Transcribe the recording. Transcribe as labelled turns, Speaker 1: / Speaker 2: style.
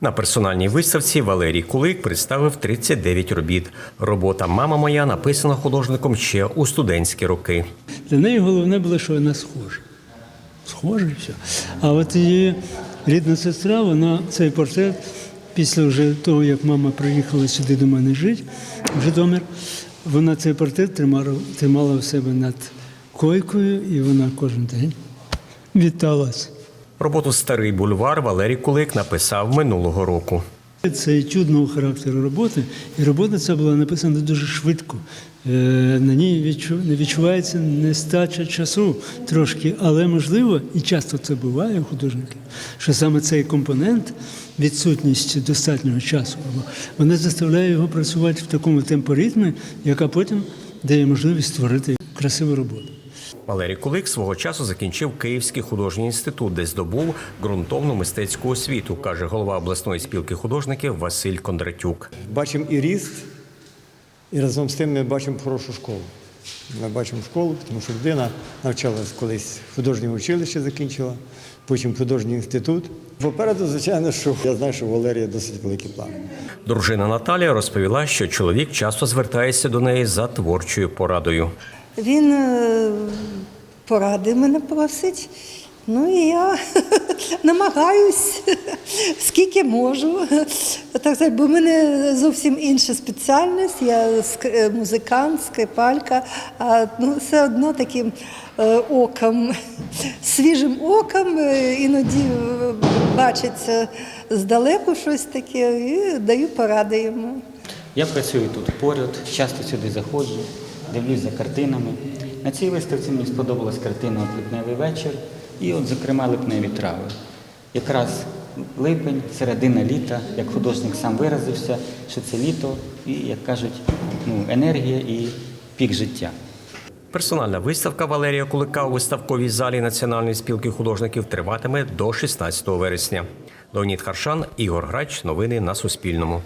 Speaker 1: На персональній виставці Валерій Кулик представив 39 робіт. Робота Мама моя написана художником ще у студентські роки.
Speaker 2: Для неї головне було, що вона схожа. Схожа і все. А от її рідна сестра, вона цей портрет після вже того, як мама приїхала сюди до мене жити, в Житомир, вона цей портрет тримала, тримала в себе над койкою, і вона кожен день віталась.
Speaker 1: Роботу Старий бульвар Валерій Кулик написав минулого року.
Speaker 2: Це чудного характеру роботи, і робота ця була написана дуже швидко. Е, На ній не відчувається нестача часу трошки, але можливо, і часто це буває у художників, що саме цей компонент, відсутність достатнього часу, вона заставляє його працювати в такому темпоритмі, яка потім дає можливість створити красиву роботу.
Speaker 1: Валерій Кулик свого часу закінчив Київський художній інститут, де здобув ґрунтовну мистецьку освіту, каже голова обласної спілки художників Василь Кондратюк.
Speaker 3: бачимо і ріст, і разом з тим ми бачимо хорошу школу. Ми бачимо школу, тому що людина навчалась колись в художньому училищі, закінчила, потім художній інститут. Попереду, звичайно, що я знаю, що Валерія досить великі плани.
Speaker 1: Дружина Наталія розповіла, що чоловік часто звертається до неї за творчою порадою.
Speaker 4: Він е, поради мене просить. Ну і я намагаюсь, скільки можу. Так бо в мене зовсім інша спеціальність. Я е, музикант, скрипалька, а ну, все одно таким е, оком, свіжим оком е, іноді бачиться здалеку щось таке і даю поради йому.
Speaker 5: Я працюю тут поряд, часто сюди заходжу, дивлюсь за картинами. На цій виставці мені сподобалась картина «Липневий вечір» і, от, зокрема, липневі трави. Якраз липень, середина літа, як художник сам виразився, що це літо і, як кажуть, ну, енергія і пік життя.
Speaker 1: Персональна виставка Валерія Кулика у виставковій залі Національної спілки художників триватиме до 16 вересня. Леонід Харшан, Ігор Грач. Новини на Суспільному.